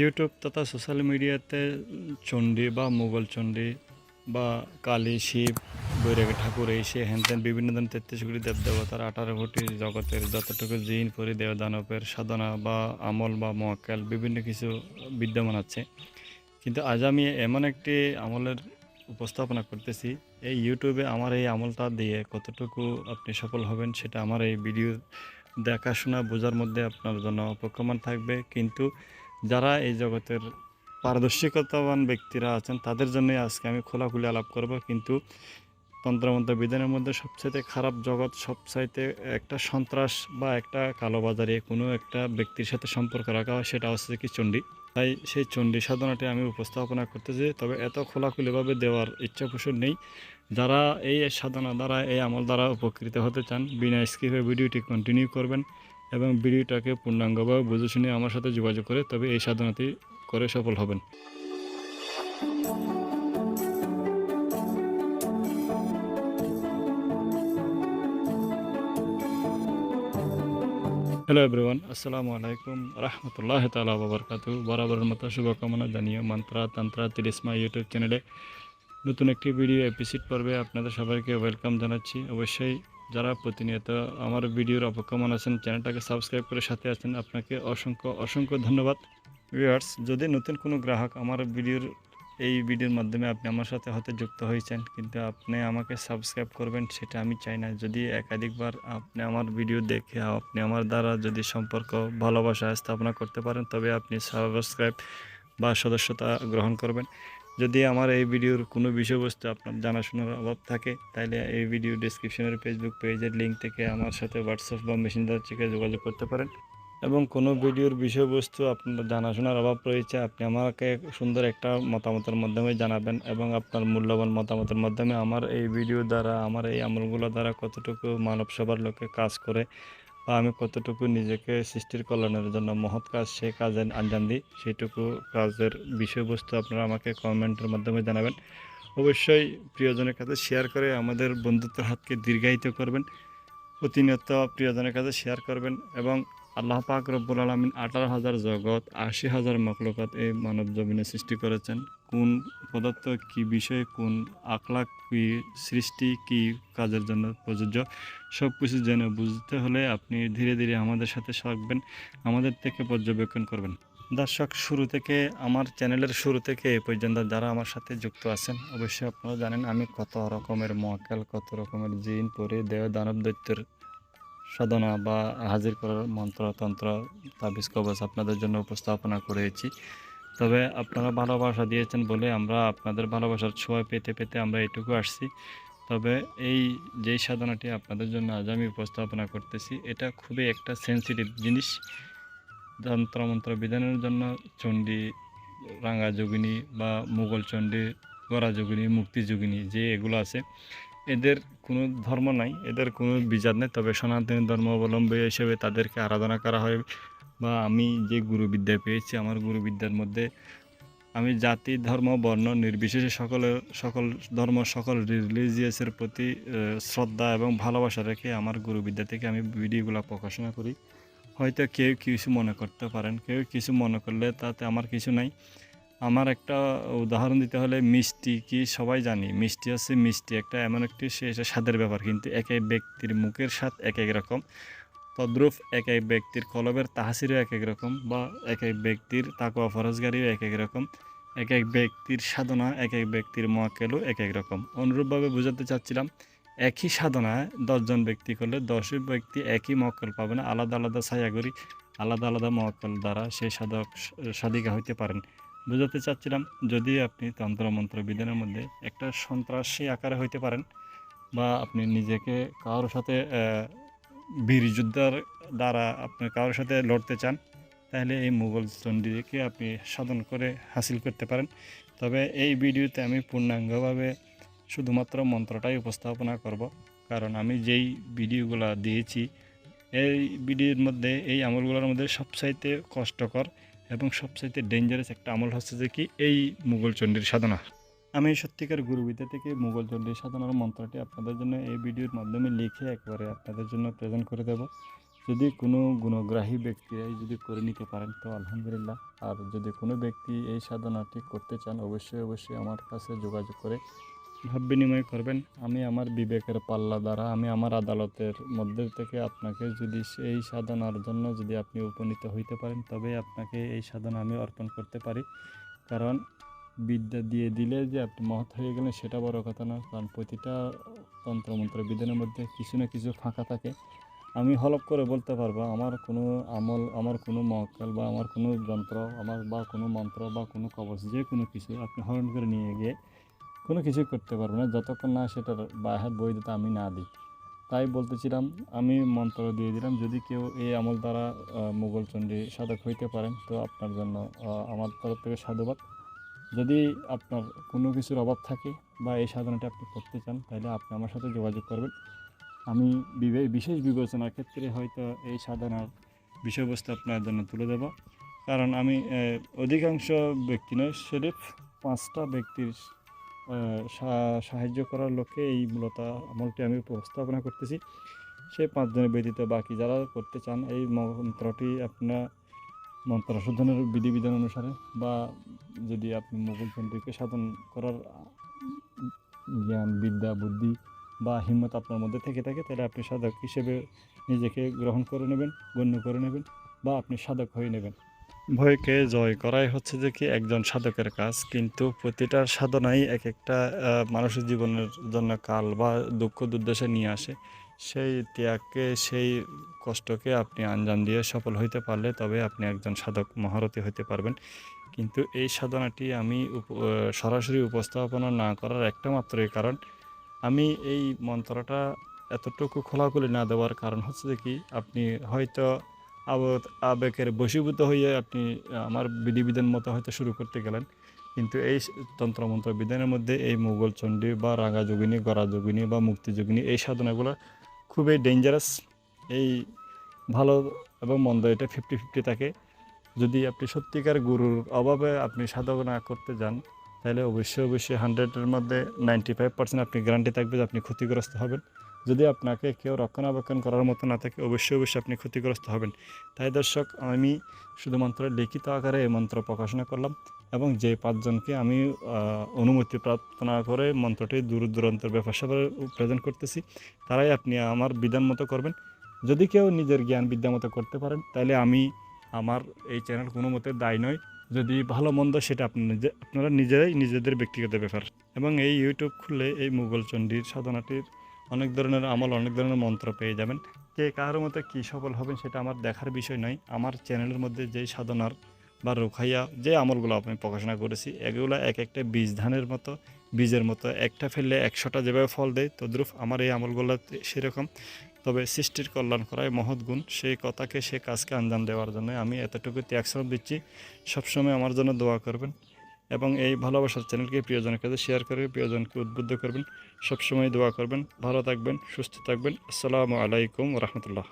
YouTube তথা social মিডিয়াতে চণ্ডী বা মোগল চণ্ডী বা কালী শিব, বৈরাগী ঠাকুর, এই সে হ্যান ত্যান বিভিন্ন ধরনের তেত্রিশগুলি দেব দেবতার আঠারো কোটি জগতের যতটুকু জিন পরি দেব দানবের সাধনা বা আমল বা মহাকাল বিভিন্ন কিছু বিদ্যমান আছে। কিন্তু আজ আমি এমন একটি আমলের উপস্থাপনা করতেছি, এই ইউটিউবে আমার এই আমলটা দিয়ে কতটুকু আপনি সফল হবেন সেটা আমার এই ভিডিও দেখাশোনা বোঝার মধ্যে আপনার জন্য অপেক্ষমান থাকবে। কিন্তু যারা এই জগতের পারদর্শিকতাবান ব্যক্তিরা আছেন, তাদের জন্যই আজকে আমি খোলাখুলি আলাপ করব। কিন্তু তন্ত্রমন্ত্র বিধানের মধ্যে সবচাইতে খারাপ জগৎ, সবচাইতে একটা সন্ত্রাস বা একটা কালোবাজারে, কোনো একটা ব্যক্তির সাথে সম্পর্ক রাখা হয়, সেটা হচ্ছে কি চণ্ডী। তাই সেই চণ্ডী সাধনাটি আমি উপস্থাপনা করতেছি, তবে এত খোলাখুলিভাবে দেওয়ার ইচ্ছা পোষণ নেই। যারা এই সাধনা দ্বারা, এই আমল দ্বারা উপকৃত হতে চান, বিনা স্কিপে ভিডিওটি কন্টিনিউ করবেন। এবং ভিডিওটাকে পূর্ণাঙ্গভাবে বুঝে শুনে আমার সাথে যোগাযোগ করে তবে এই সাধনাটি করে সফল হবেন। হ্যালো এভরিওয়ান, আসসালামু আলাইকুম রহমতুল্লাহ তালা বাবরকাতু বরাবরের মতো শুভকামনা জানিয়ে মন্ত্রা তন্ত্রা তিরিসমা ইউটিউব চ্যানেলে নতুন একটি ভিডিও এপিসোড পর্বে আপনাদের সবাইকে ওয়েলকাম জানাচ্ছি। অবশ্যই যারা প্রতিনিয়ত আমার ভিডিওর অপেক্ষমান আছেন, চ্যানেলটাকে সাবস্ক্রাইব করে সাথে আছেন, আপনাকে অসংখ্য অসংখ্য ধন্যবাদ। ভিউয়ার্স যদি নতুন কোনো গ্রাহক আমার ভিডিওর এই ভিডিওর মাধ্যমে আপনি আমার সাথে হতে যুক্ত হয়েছেন, কিন্তু আপনি আমাকে সাবস্ক্রাইব করবেন, সেটা আমি চাই না। যদি একাধিকবার আপনি আমার ভিডিও দেখে, আপনি আমার দ্বারা যদি সম্পর্ক, ভালোবাসা স্থাপনা করতে পারেন, তবে আপনি সাবস্ক্রাইব বা সদস্যতা গ্রহণ করবেন। যদি আমার এই ভিডিওর কোনো বিষয়বস্তু আপনার জানাশোনার অভাব থাকে, তাহলে এই ভিডিও ডিসক্রিপশনের ফেসবুক পেজের লিঙ্ক থেকে আমার সাথে হোয়াটসঅ্যাপ বা মেসেঞ্জার থেকে যোগাযোগ করতে পারেন। এবং কোনো ভিডিওর বিষয়বস্তু আপনার জানাশোনার অভাব রয়েছে, আপনি আমাকে সুন্দর একটা মতামতের মাধ্যমে জানাবেন এবং আপনার মূল্যবান মতামতের মাধ্যমে আমার এই ভিডিও দ্বারা, আমার এই আমলগুলো দ্বারা কতটুকু মানব সবার লোকে কাজ করে বা আমি কতটুকু নিজেকে সৃষ্টির কল্যাণের জন্য মহৎ কাজ সে কাজে আঞ্জাম দিই সেটুকু কাজের বিষয়বস্তু আপনারা আমাকে কমেন্টের মাধ্যমে জানাবেন। অবশ্যই প্রিয়জনের কাছে শেয়ার করে আমাদের বন্ধুত্বের হাতকে দীর্ঘায়িত করবেন। প্রতিনিয়ত প্রিয়জনের কাছে শেয়ার করবেন এবং আল্লাহ পাক রব্বুল আলমিন আঠারো হাজার জগৎ, আশি হাজার মকলকাত এই মানব জমিনে সৃষ্টি করেছেন। কোন পদার্থ কি বিষয়, কোন আখলাক কি, সৃষ্টি কি কাজের জন্য প্রযোজ্য সব কিছু জেনে বুঝতে হলে আপনি ধীরে ধীরে আমাদের সাথে থাকবেন, আমাদের থেকে পর্যবেক্ষণ করবেন। দর্শক, শুরু থেকে আমার চ্যানেলের শুরু থেকে এ পর্যন্ত যারা আমার সাথে যুক্ত আছেন, অবশ্যই আপনারা জানেন আমি কত রকমের মহাকাল, কত রকমের জিন, পরে, দেহ, দানব দৈত্যের সাধনা বা হাজির করার মন্ত্রতন্ত্র, তাবিজ, কবচ আপনাদের জন্য উপস্থাপনা করেছি। তবে আপনারা ভালোবাসা দিয়েছেন বলে আমরা আপনাদের ভালোবাসার ছোঁয়া পেতে পেতে আমরা এটুকু আসছি। তবে এই যেই সাধনাটি আপনাদের জন্য আজ আমি উপস্থাপনা করতেছি, এটা খুবই একটা সেন্সিটিভ জিনিস। যন্ত্রমন্ত্র বিধানের জন্য চণ্ডী, রাঙা যোগিনী বা মুঘল চণ্ডী গড়া যোগিনী, মুক্তি যোগিনী যে এগুলো আছে, এদের কোনো ধর্ম নাই, এদের কোনো বিজাত নেই। তবে সনাতনী ধর্ম অবলম্বী হিসেবে তাদেরকে আরাধনা করা হয় বা আমি যে গুরুবিদ্যা পেয়েছি, আমার গুরুবিদ্যার মধ্যে আমি জাতি, ধর্ম, বর্ণ নির্বিশেষে সকলের সকল ধর্ম, সকল রিলিজিয়াসের প্রতি শ্রদ্ধা এবং ভালোবাসা রেখে আমার গুরুবিদ্যা থেকে আমি ভিডিওগুলো প্রকাশনা করি। হয়তো কেউ কিছু মনে করতে পারেন, কেউ কিছু মনে করলে তাতে আমার কিছু নাই। আমার একটা উদাহরণ দিতে হলে মিষ্টি কি সবাই জানি, মিষ্টি হচ্ছে মিষ্টি, একটা এমন একটি সে এটা স্বাদের ব্যাপার কিন্তু এক এক ব্যক্তির মুখের স্বাদ এক এক রকম। তদ্রূপ এক এক ব্যক্তির কলবের তাহাসিরও এক এক রকম বা এক এক ব্যক্তির তাকোয়া ফরজগারিও এক এক রকম। এক এক ব্যক্তির সাধনা, এক এক ব্যক্তির মহাকেলও এক এক রকম। অনুরূপভাবে বোঝাতে চাচ্ছিলাম একই সাধনায় দশজন ব্যক্তি করলে দশই ব্যক্তি একই মক্কেল পাবে না। আলাদা আলাদা ছায়াগরি আলাদা আলাদা মক্কেল দ্বারা সেই সাধক সাধিকা হইতে পারেন। বুঝাতে চাচ্ছিলাম, যদি আপনি তন্ত্রমন্ত্র বিধানের মধ্যে একটা সন্ত্রাসী আকারে হইতে পারেন বা আপনি নিজেকে কারোর সাথে বীর যোদ্ধার দ্বারা আপনি কারোর সাথে লড়তে চান, তাহলে এই মুঘল চণ্ডীকে আপনি সাধন করে হাসিল করতে পারেন। তবে এই ভিডিওতে আমি পূর্ণাঙ্গভাবে শুধুমাত্র মন্ত্রটাই উপস্থাপনা করব। কারণ আমি যেই ভিডিওগুলো দিয়েছি, এই ভিডিওর মধ্যে, এই আমলগুলোর মধ্যে সবচাইতে কষ্টকর এবং সবচাইতে ডেঞ্জারাস একটা আমল হচ্ছে যে কি, এই মুঘল চণ্ডীর সাধনা। আমি সত্যিকার গুরুবিদ্যা থেকে মুঘল চণ্ডীর সাধনার মন্ত্রটি আপনাদের জন্য এই ভিডিওর মাধ্যমে লিখে একবারে আপনাদের জন্য প্রেজেন্ট করে দেব। যদি কোনো গুণগ্রাহী ব্যক্তিরাই যদি করে নিতে পারেন, তো আলহামদুলিল্লাহ। আর যদি কোনো ব্যক্তি এই সাধনাটি করতে চান, অবশ্যই অবশ্যই আমার কাছে যোগাযোগ করে ভাব বিনিময় করবেন, আমি আমার বিবেকের পাল্লা দ্বারা, আমি আমার আদালতের মধ্যে থেকে আপনাকে যদি এই সাধনার জন্য যদি আপনি উপনীত হইতে পারেন, তবে আপনাকে এই সাধনা আমি অর্পণ করতে পারি। কারণ বিদ্যা দিয়ে দিলে যে আপনি মহৎ হয়ে গেলেন, সেটা বড় কথা না কারণ প্রতিটা তন্ত্রমন্ত্র বিধানের মধ্যে কিছু না কিছু ফাঁকা থাকে। আমি হলপ করে বলতে পারব, আমার কোনো আমল, আমার কোনো মক্কেল বা আমার কোনো যন্ত্র, আমার বা কোনো মন্ত্র বা কোনো কবচ, যে কোনো কিছু আপনি হরণ করে নিয়ে গিয়ে কোনো কিছুই করতে পারব না, যতক্ষণ না সেটার বাহার বৈধতা আমি না দিই। তাই বলতেছিলাম, আমি মন্ত্র দিয়ে দিলাম, যদি কেউ এই আমল দ্বারা মুঘল চণ্ডী সাধক হইতে পারেন, তো আপনার জন্য আমার তরফ থেকে সাধুবাদ। যদি আপনার কোনো কিছুর অভাব থাকে বা এই সাধনাটা আপনি করতে চান, তাহলে আপনি আমার সাথে যোগাযোগ করবেন। আমি বিশেষ বিবেচনার ক্ষেত্রে হয়তো এই সাধনার বিষয়বস্তু আপনার জন্য তুলে দেব। কারণ আমি অধিকাংশ ব্যক্তি নয়, সিরিফ পাঁচটা ব্যক্তির সাহায্য করার লক্ষ্যে এই মূলত আমলটি আমি উপস্থাপনা করতেছি। সেই পাঁচজনের ব্যতীত বাকি যারা করতে চান, এই মন্ত্রটি আপনার মন্ত্র শোধনের বিধিবিধান অনুসারে বা যদি আপনি মুঘল চন্দ্রকে সাধন করার জ্ঞান, বিদ্যা, বুদ্ধি বা হিম্মত আপনার মধ্যে থেকে থাকে, তাহলে আপনি সাধক হিসেবে নিজেকে গ্রহণ করে নেবেন, গণ্য করে নেবেন বা আপনি সাধক হয়ে নেবেন। ভয়কে জয় করাই হচ্ছে যে কি একজন সাধকের কাজ। কিন্তু প্রতিটা সাধনাই এক একটা মানুষের জীবনের জন্য কাল বা দুঃখ দুর্দশা নিয়ে আসে। সেই ত্যাগকে, সেই কষ্টকে আপনি আঞ্জাম দিয়ে সফল হইতে পারলে তবে আপনি একজন সাধক মহারথী হইতে পারবেন। কিন্তু এই সাধনাটি আমি সরাসরি উপস্থাপনা না করার একটা মাত্রই কারণ, আমি এই মন্ত্রটা এতটুকু খোলাখুলি না দেওয়ার কারণ হচ্ছে যে কি, আপনি হয়তো আবেগের বশীভূত হয়ে আপনি আমার বিধিবিধান মতো হয়তো শুরু করতে গেলেন। কিন্তু এই তন্ত্রমন্ত্র বিধানের মধ্যে এই মুঘল চণ্ডী বা রাঙা যোগিনী, গড়া যোগিনী বা মুক্তি যোগিনী এই সাধনাগুলো খুবই ডেঞ্জারাস এই ভালো এবং মন্দ এটা ফিফটি ফিফটি থাকে। যদি আপনি সত্যিকার গুরুর অভাবে আপনি সাধনা করতে যান, তাহলে অবশ্যই অবশ্যই হান্ড্রেডের মধ্যে নাইনটি ফাইভ পার্সেন্ট আপনি গ্যারান্টি থাকবে যে আপনি ক্ষতিগ্রস্ত হবেন। যদি আপনাকে কেউ রক্ষণাবেক্ষণ করার মতো না থাকে, অবশ্যই অবশ্যই আপনি ক্ষতিগ্রস্ত হবেন। তাই দর্শক, আমি শুধুমাত্র লিখিত আকারে এই মন্ত্র প্রকাশনা করলাম এবং যে পাঁচজনকে আমি অনুমতি প্রার্থনা করে মন্ত্রটি দূর দূরান্তের ব্যবসা প্রেজেন্ট করতেছি, তারাই আপনি আমার বিধান মতো করবেন। যদি কেউ নিজের জ্ঞান বিদ্যা মতো করতে পারেন, তাহলে আমি আমার এই চ্যানেল কোনো মতে দায় নয় যদি ভালো মন্দ সেটা আপনি নিজে, আপনারা নিজেরাই নিজেদের ব্যক্তিগত ব্যাপার। এবং এই ইউটিউব খুললে এই মুঘল চণ্ডীর সাধনাটির অনেক ধরনের আমল, অনেক ধরনের মন্ত্র পেয়ে যাবেন। কে কারোর মতো কী সফল হবেন সেটা আমার দেখার বিষয় নয়। আমার চ্যানেলের মধ্যে যেই সাধনার বা রুখাইয়া যে আমলগুলো আমি প্রকাশনা করেছি, এগুলো এক একটা বীজ ধানের মতো, বীজের মতো, একটা ফেললে একশোটা যেভাবে ফল দেয় তদ্রুপ আমার এই আমলগুলো সেরকম। তবে সৃষ্টির কল্যাণ করায় মহৎ গুণ সেই কথাকে, সে কাজকে আঞ্জাম দেওয়ার জন্য আমি এতটুকু ত্যাগ শ্রম দিচ্ছি। সবসময় আমার জন্য দোয়া করবেন। এবং এই ভালোবাসার চ্যানেলকে প্রিয়জনের কাছে শেয়ার করে প্রিয়জনকে উদ্বুদ্ধ করবেন। সবসময় দোয়া করবেন। ভালো থাকবেন, সুস্থ থাকবেন। আসসালামু আলাইকুম রহমতুল্লাহ।